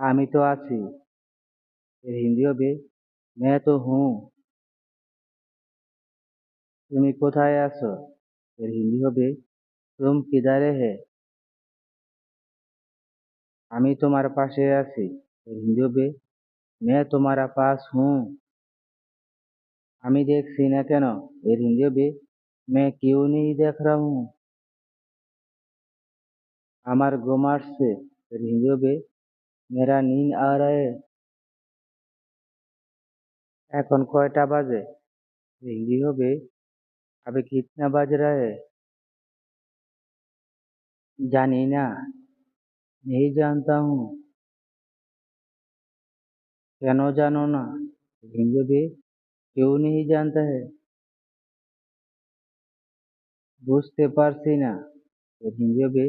আমি তো আছি এর হিন্দি হবে मैं तो हूँ তুমি কোথায় আছো এর হিন্দি হবে তুম কিদারে হে আমি তোমার পাশে আছি এর হিন্দি হবে मैं तुम्हारा पास हूँ আমি দেখছি না কেন এর হিন্দি হবে मैं क्यों नहीं देख रहा हूँ আমার ঘুম আসছে এর হিন্দি হবে মেয়েরা নীন আড়ায়ে এখন কয়টা বাজে? হিন্দি হবে। আবে কিতনা বাজ রায়ে জানি না। নেই জানতা হুঁ। কেন জানো না? হিন্দি হবে কেউ নেই জানতা হে। বুঝতে পারছি না। হিন্দি হবে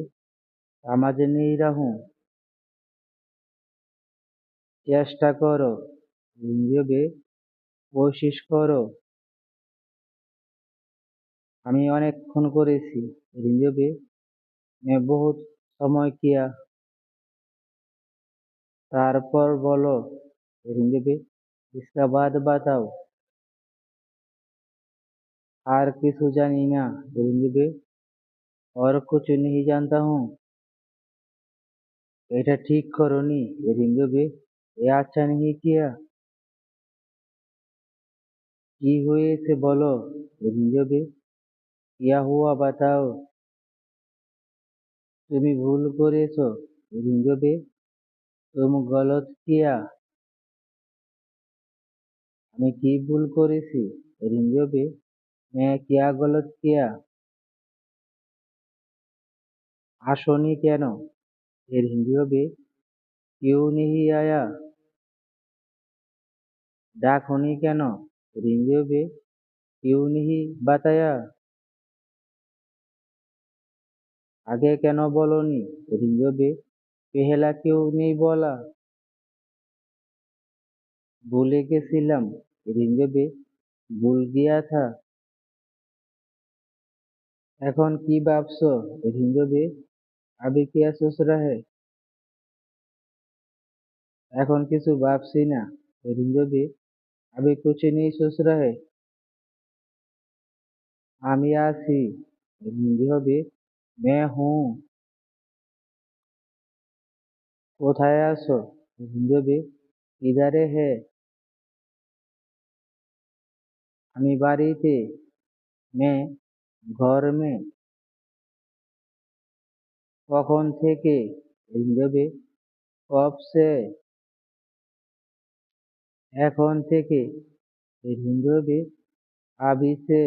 সমাজে নেই রাহুঁ চেষ্টা করো হিন্দি হবে কোশিশ করো আমি অনেকক্ষণ করেছি হিন্দি হবে मैं बहुत সময় কিয়া তারপর বলো হিন্দি হবে इसका बाद बताओ আর কিছু জানি না হিন্দি হবে और कुछ नहीं जानता हूँ এটা ঠিক করনি হিন্দি হবে এ আচ্ছা नहीं किया কি হয়েছে বলো হিন্দি হবে क्या हुआ बताओ তুমি ভুল করেছো হিন্দি হবে तुम गलत किया আমি কি ভুল করেছি হিন্দি হবে मैं क्या गलत किया আসনি কেন এর হিন্দি হবে क्यों नहीं आया ডাকনি কেন? রিঞ্জবে ইউনিহি বাতায়া। আগে কেন বলনি? রিঞ্জবে পেহেলা কেউ নেই বলা। ভুলে গেছিলাম রিঞ্জবে ভুল গিয়া থা। এখন কি ভাবছ? রিঞ্জবে আবে কি আসস রাহে? এখন কিছু ভাবছি না। রিঞ্জবে হিন্দি হবে আবি কুছ নেই সোচ রাহে আমি আছি এর হিন্দি হবে मैं हूँ কোথায় আছো এর হিন্দি হবে ইদারে হে আমি বাড়িতে मैं घर में কখন থেকে এর হিন্দি হবে কব সে এখন থেকে এর হিন্দি হবে আবি সে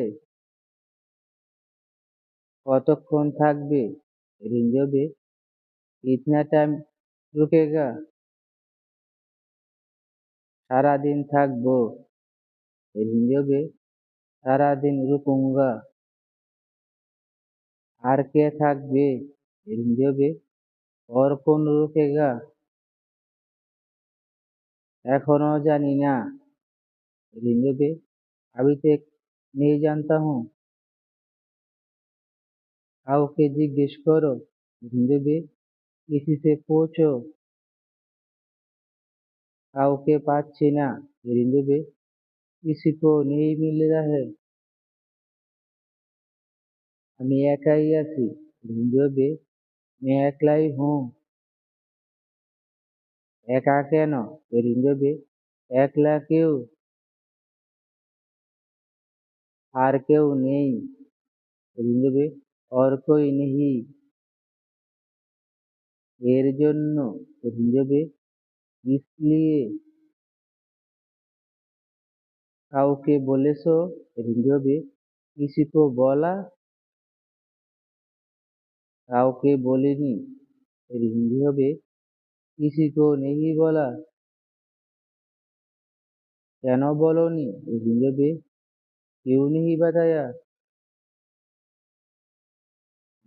কতক্ষণ থাকবে এর হিন্দি হবে কিতনা টাইম রুকেগা সারাদিন থাকবো এর হিন্দি হবে সারাদিন রুকুঙ্গা আর কে থাকবে এর হিন্দি হবে और कौन रुकेगा এখনো জানি না এর হিন্দি হবে अभी तक नहीं जानता हूँ কাউকে জিজ্ঞেস করো হিন্দি হবে किसी से पूछो কাউকে পাচ্ছি না এর হিন্দি হবে किसी को नहीं मिल रहा है আমি একাই আছি এর হিন্দি হবে मैं একলাই হুঁ একা কেন এর হিন্দি হবে একলা কেউ আর কেউ নেই এর হিন্দি হবে और कोई नहीं এর জন্য এর হিন্দি হবে इसलिए কাউকে বলেছো এর হিন্দি হবে किसी को बोला কাউকে বলিনি এর হিন্দি হবে किसी को नहीं बोला কেন বলনি এর হিন্দি হবে क्यों नहीं बताया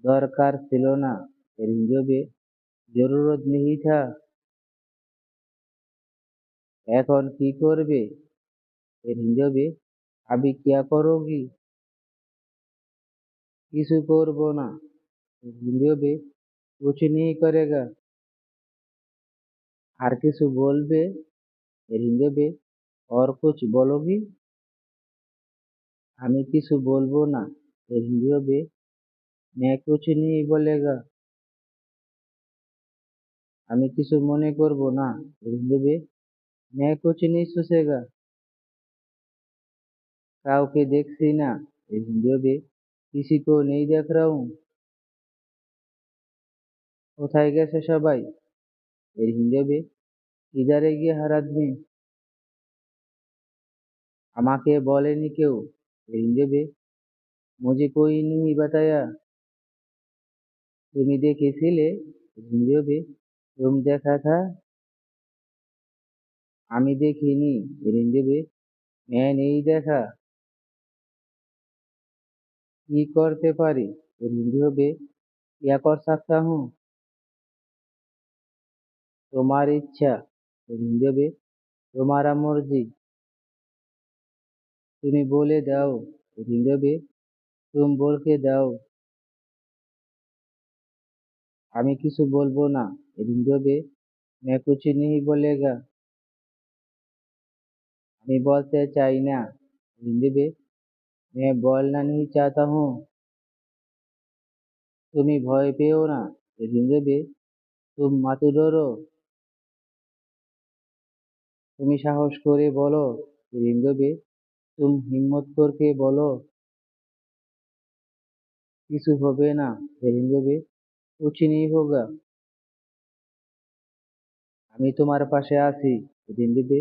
দরকার ছিল না এর হিন্দি হবে জরুরত নেই থা এখন কি করবে এর হিন্দি হবে আবি কিয়া করোগি কিছু করবো না এর হিন্দি হবে कुछ नहीं करेगा আর কিছু बोलबे রিংবে বে और कुछ बोलोगी আমি কিছু বলব না রিংবে বে मैं कुछ नहीं बोलेगा আমি কিছু মনে করব না রিংবে বে मैं कुछ नहीं सोचेगा কাউকে দেখছি না রিংবে দেবে কিছু को নেই देख কোথায় গেছে সবাই? এর এরহিন্দবে ইদারে গিয়ে হারাধবি আমাকে বলেনি কেউ। এর এরহিন্দবে মুঝে কই নেই বাতায়া তুমি দেখেছিলে? এরহিন্দবে রুম দেখা থা। আমি দেখিনি। এর এরহিন্দবে ম্যায় নেই দেখা। কি করতে পারি? এর হবে ইয়া কর সাকতা হুঁ তোমার ইচ্ছা, তুমি দেবে তোমার মর্জি। তুমি বলে দাও, তুমি দেবে তুমি বলকে দাও। আমি কিছু বলব না এদিন দেবে मैं कुछ नहीं बोलेगा আমি বলতে চাই না দেবে मैं बोलना नहीं চাতা हूँ তুমি ভয় পেও না দেবে তুমি মাতু ডরো তুমি সাহস করে বলো, রিঙ্গবে। তুম হিম্মত করকে বলো। কিছু হবে না, রিঙ্গবে। কুছ নেই হোগা। আমি তোমার পাশে আছি, রিঙ্গবে।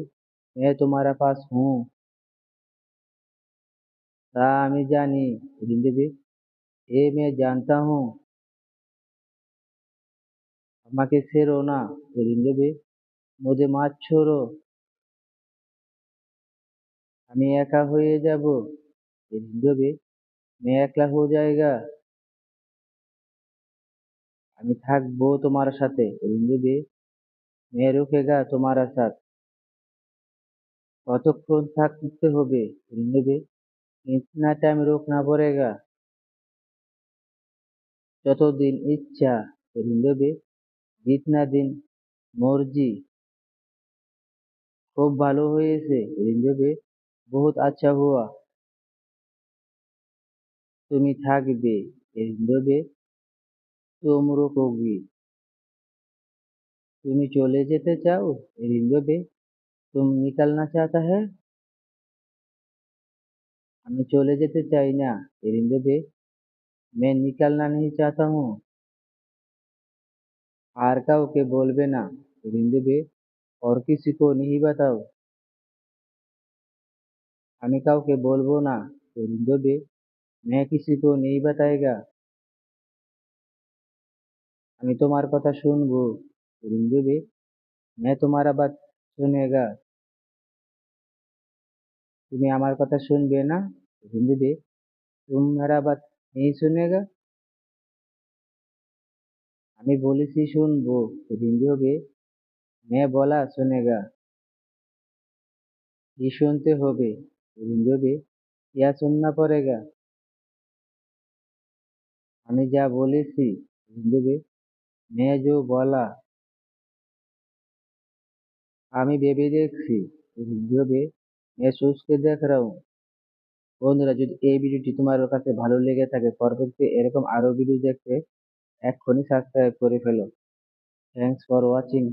मैं তোমার पास हूँ তা আমি জানি, রিঙ্গবে। এ मैं जानता हूँ আমাকে ছেড়ো না, রিঙ্গবে। मुझे মাত ছোড়ো। আমি একা হয়ে যাব? সেদিন ভেবে আমি একলা হয়ে জায়গা আমি থাকব তোমার সাথে। সেদিন মেয়ে রুখে গা তোমার আসার। কতক্ষণ থাকতে হবে? সেদিন ভেবে ইতনা টাইম রোক না পড়েগা। যতদিন ইচ্ছা সেদিন জিতনা দিন। মর্জি। খুব ভালো হয়েছে। এদিন ভেবে बहुत अच्छा हुआ। तुम थे हिंदे तुम रोकोगे। तुम चले जेते चाहो हिंदे तुम निकलना चाहता है? हमें चले जेते चाहना हिंदे मैं निकलना नहीं चाहता हूँ। हार का ओके बोलबे ना हिंदे और किसी को नहीं बताओ। আমি কাউকে বলব না তরুণ দেবে মেয়ে কিছু তো নেই বা তাইগা আমি তোমার কথা শুনব তরুণ দেবে মেয়ে তোমার আবার শুনেগা তুমি আমার কথা শুনবে না তরুণ দেবে তোমার আবার নেই শুনেগা আমি বলেছি শুনব তরুণ দেবে মেয়ে বলা শুনেগা কি শুনতে হবে? लेकिन जो ইয়া यह सुनना पड़ेगा আমি যা বলেছি হিন্দুবে মেজো বলা, আমি ভেবে দেখছি হিন্দুবে मैं মেয়ে সুস্থ দেখ रहा বন্ধুরা, যদি এই ভিডিওটি তোমার কাছে ভালো লেগে থাকে, পরবর্তী এরকম আরও ভিডিও দেখতে এক্ষুনি সাবস্ক্রাইব করে ফেলো। Thanks for watching